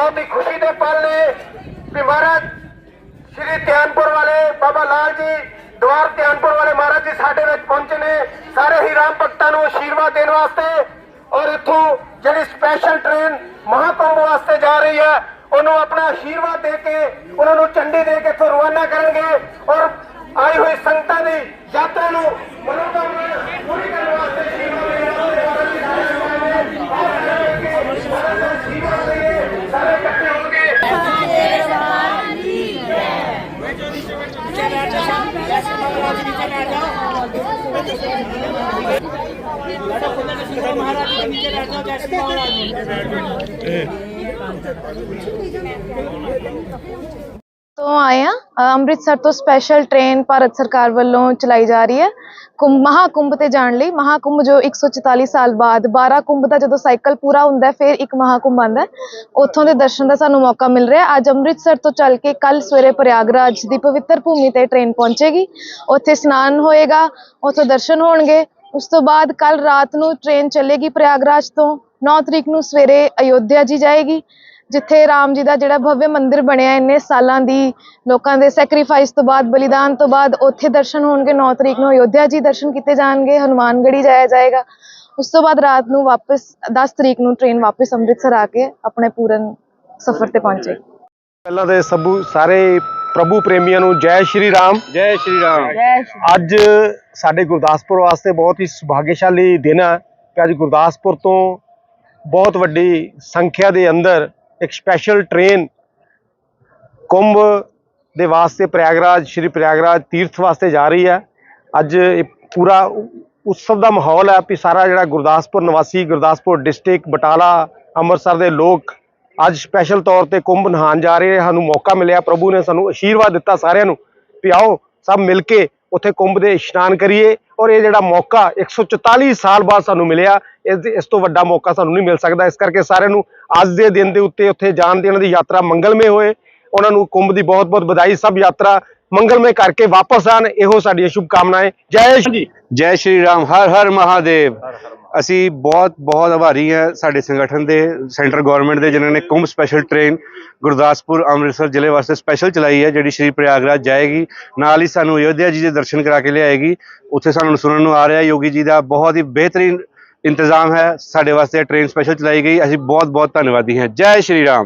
ਬਹੁਤ ਹੀ ਖੁਸ਼ੀ ਦੇ ਪਲ ਨੇ। ਕਿ ਮਹਾਰਾਜ, ਸ਼੍ਰੀ ਧਿਆਨਪੁਰ ਵਾਲੇ ਬਾਬਾ ਲਾਲ ਜੀ ਦਵਾਰ ਧਿਆਨਪੁਰ ਵਾਲੇ ਮਹਾਰਾਜ ਜੀ ਸਾਡੇ ਵਿੱਚ ਪਹੁੰਚੇ ਨੇ। ਸਾਰੇ ਹੀ ਰਾਮ ਭਗਤਾਂ ਨੂੰ ਆਸ਼ੀਰਵਾਦ ਦੇਣ ਵਾਸਤੇ ਔਰ ਇੱਥੋਂ ਜਿਹੜੀ ਸਪੈਸ਼ਲ ਟ੍ਰੇਨ ਮਹਾਕੁੰਭ ਵਾਸਤੇ ਜਾ ਰਹੀ ਹੈ, ਉਹਨੂੰ ਆਪਣਾ ਆਸ਼ੀਰਵਾਦ ਦੇ ਕੇ, ਉਹਨਾਂ ਨੂੰ ਝੰਡੀ ਦੇ ਕੇ ਇੱਥੋਂ ਰਵਾਨਾ ਕਰਨਗੇ ਔਰ ਆਈ ਹੋਈ ਸੰਗਤਾਂ ਦੀ ਯਾਤਰਾ ਨੂੰ महाराज ਤੋਂ ਆਏ ਆ ਅੰਮ੍ਰਿਤਸਰ ਤੋਂ ਸਪੈਸ਼ਲ ਟ੍ਰੇਨ ਭਾਰਤ ਸਰਕਾਰ ਵੱਲੋਂ ਚਲਾਈ ਜਾ ਰਹੀ ਹੈ। ਕੁੰਭ, ਮਹਾਕੁੰਭ ਤੇ ਜਾਣ ਲਈ। ਮਹਾਕੁੰਭ ਜੋ 144 ਸਾਲ ਬਾਅਦ 12 ਕੁੰਭ ਦਾ ਜਦੋਂ ਸਾਈਕਲ ਪੂਰਾ ਹੁੰਦਾ ਫਿਰ ਇੱਕ ਮਹਾਕੁੰਭ ਆਉਂਦਾ ਉੱਥੋਂ ਦੇ ਦਰਸ਼ਨ ਦਾ ਸਾਨੂੰ ਮੌਕਾ ਮਿਲ ਰਿਹਾ ਅੱਜ ਅੰਮ੍ਰਿਤਸਰ ਤੋਂ ਚੱਲ ਕੇ ਕੱਲ ਸਵੇਰੇ ਪ੍ਰਯਾਗਰਾਜ ਦੀ ਪਵਿੱਤਰ ਭੂਮੀ ਤੇ ਟ੍ਰੇਨ ਪਹੁੰਚੇਗੀ। ਉੱਥੇ ਇਸ਼ਨਾਨ ਹੋਏਗਾ, ਉੱਥੋਂ ਦਰਸ਼ਨ ਹੋਣਗੇ। ਉਸ ਤੋਂ ਬਾਅਦ ਕੱਲ ਰਾਤ ਨੂੰ ਟ੍ਰੇਨ ਚੱਲੇਗੀ ਪ੍ਰਯਾਗਰਾਜ ਤੋਂ। 9 ਤਰੀਕ ਨੂੰ ਸਵੇਰੇ ਅਯੋਧਿਆ ਜੀ ਜਾਏਗੀ। ਜਿੱਥੇ ਰਾਮ ਜੀ ਦਾ ਜਿਹੜਾ ਭਵਯ ਮੰਦਿਰ ਬਣਿਆ ਇੰਨੇ ਸਾਲਾਂ ਦੀ ਲੋਕਾਂ ਦੇ ਸੈਕਰੀਫਾਈਸ ਤੋਂ ਬਾਅਦ ਬਲੀਦਾਨ ਤੋਂ ਬਾਅਦ ਉੱਥੇ ਦਰਸ਼ਨ ਹੋਣਗੇ 9 ਤਰੀਕ ਨੂੰ ਅਯੋਧਿਆ ਜੀ ਦਰਸ਼ਨ ਕੀਤੇ ਜਾਣਗੇ ਹਨੂਮਾਨਗੜ੍ਹੀ ਜਾਇਆ ਜਾਏਗਾ। ਉਸ ਤੋਂ ਬਾਅਦ ਰਾਤ ਨੂੰ ਵਾਪਸ 10 ਤਰੀਕ ਨੂੰ ਟ੍ਰੇਨ ਵਾਪਸ ਅੰਮ੍ਰਿਤਸਰ ਆ ਕੇ ਆਪਣੇ ਪੂਰਨ ਸਫ਼ਰ ਤੇ ਪਹੁੰਚੇਗੀ ਪਹਿਲਾਂ ਤੇ ਸਭੂ ਸਾਰੇ ਪ੍ਰਭੂ ਪ੍ਰੇਮੀਆਂ ਨੂੰ ਜੈ ਸ਼੍ਰੀ ਰਾਮ। ਜੈ ਸ਼੍ਰੀ ਰਾਮ। ਅੱਜ ਸਾਡੇ ਗੁਰਦਾਸਪੁਰ ਵਾਸਤੇ ਬਹੁਤ ਹੀ ਸੁਭਾਗਿਆਸ਼ਾਲੀ ਦਿਨ ਹੈ ਕਿ ਅੱਜ ਗੁਰਦਾਸਪੁਰ ਤੋਂ ਬਹੁਤ ਵੱਡੀ ਸੰਖਿਆ ਦੇ ਅੰਦਰ ਇੱਕ ਸਪੈਸ਼ਲ ਟ੍ਰੇਨ ਕੁੰਭ ਦੇ ਵਾਸਤੇ ਪ੍ਰਯਾਗਰਾਜ, ਸ਼੍ਰੀ ਪ੍ਰਯਾਗਰਾਜ ਤੀਰਥ ਵਾਸਤੇ ਜਾ ਰਹੀ ਹੈ। ਅੱਜ ਇਹ ਪੂਰਾ ਉਤਸਵ ਦਾ ਮਾਹੌਲ ਹੈ ਵੀ ਸਾਰਾ ਜਿਹੜਾ ਗੁਰਦਾਸਪੁਰ ਨਿਵਾਸੀ, ਗੁਰਦਾਸਪੁਰ ਡਿਸਟ੍ਰਿਕਟ ਬਟਾਲਾ, ਅੰਮ੍ਰਿਤਸਰ ਦੇ ਲੋਕ ਅੱਜ ਸਪੈਸ਼ਲ ਤੌਰ ਤੇ ਕੁੰਭ ਨਹਾਉਣ ਜਾ ਰਹੇ ਸਾਨੂੰ ਮੌਕਾ ਮਿਲਿਆ। ਪ੍ਰਭੂ ਨੇ ਸਾਨੂੰ ਆਸ਼ੀਰਵਾਦ ਦਿੱਤਾ ਸਾਰਿਆਂ ਨੂੰ ਵੀ ਆਓ ਸਭ ਮਿਲ ਕੇ ਉੱਥੇ ਕੁੰਭ ਦੇ ਇਸ਼ਨਾਨ ਕਰੀਏ ਔਰ ਇਹ ਜਿਹੜਾ ਮੌਕਾ 144 ਸਾਲ ਬਾਅਦ ਸਾਨੂੰ ਮਿਲਿਆ, ਇਸ ਇਸ ਤੋਂ ਵੱਡਾ ਮੌਕਾ ਸਾਨੂੰ ਨਹੀਂ ਮਿਲ ਸਕਦਾ। ਇਸ ਕਰਕੇ ਸਾਰਿਆਂ ਨੂੰ ਅੱਜ ਦੇ ਦਿਨ ਦੇ ਉੱਤੇ ਉੱਥੇ ਜਾਣ ਦੀ ਉਹਨਾਂ ਦੀ ਯਾਤਰਾ ਮੰਗਲਮੇ ਹੋਏ। ਉਹਨਾਂ ਨੂੰ ਕੁੰਭ ਦੀ ਬਹੁਤ ਬਹੁਤ ਵਧਾਈ, ਸਭ ਯਾਤਰਾ ਮੰਗਲਮੇ ਕਰਕੇ ਵਾਪਸ ਆਣ। ਇਹੋ ਸਾਡੀਆਂ ਸ਼ੁਭ ਕਾਮਨਾਵਾਂ ਜੈ ਸ਼੍ਰੀ ਜੈ ਸ਼੍ਰੀ ਰਾਮ। ਹਰ ਹਰ ਮਹਾਦੇਵ। ਅਸੀਂ ਬਹੁਤ ਬਹੁਤ ਆਭਾਰੀ ਹਾਂ ਸਾਡੇ ਸੰਗਠਨ ਦੇ, ਸੈਂਟਰ ਗਵਰਨਮੈਂਟ ਦੇ, ਜਿਨ੍ਹਾਂ ਨੇ ਕੁੰਭ ਸਪੈਸ਼ਲ ਟ੍ਰੇਨ ਗੁਰਦਾਸਪੁਰ, ਅੰਮ੍ਰਿਤਸਰ ਜ਼ਿਲ੍ਹੇ ਵਾਸਤੇ ਸਪੈਸ਼ਲ ਚਲਾਈ ਹੈ, ਜਿਹੜੀ ਸ਼੍ਰੀ ਪ੍ਰਯਾਗਰਾਜ ਜਾਏਗੀ। ਨਾਲ ਹੀ ਸਾਨੂੰ ਅਯੋਧਿਆ ਜੀ ਦੇ ਦਰਸ਼ਨ ਕਰਾ ਕੇ ਲਿਆਏਗੀ। ਉੱਥੇ ਸਾਨੂੰ ਸੁਣਨ ਨੂੰ ਆ ਰਿਹਾ ਯੋਗੀ ਜੀ ਦਾ ਬਹੁਤ ਹੀ ਬਿਹਤਰੀਨ ਇੰਤਜ਼ਾਮ ਹੈ, ਸਾਡੇ ਵਾਸਤੇ ਟ੍ਰੇਨ ਸਪੈਸ਼ਲ ਚਲਾਈ ਗਈ। ਅਸੀਂ ਬਹੁਤ ਬਹੁਤ ਧੰਨਵਾਦੀ ਹਾਂ। ਜੈ ਸ਼੍ਰੀ ਰਾਮ।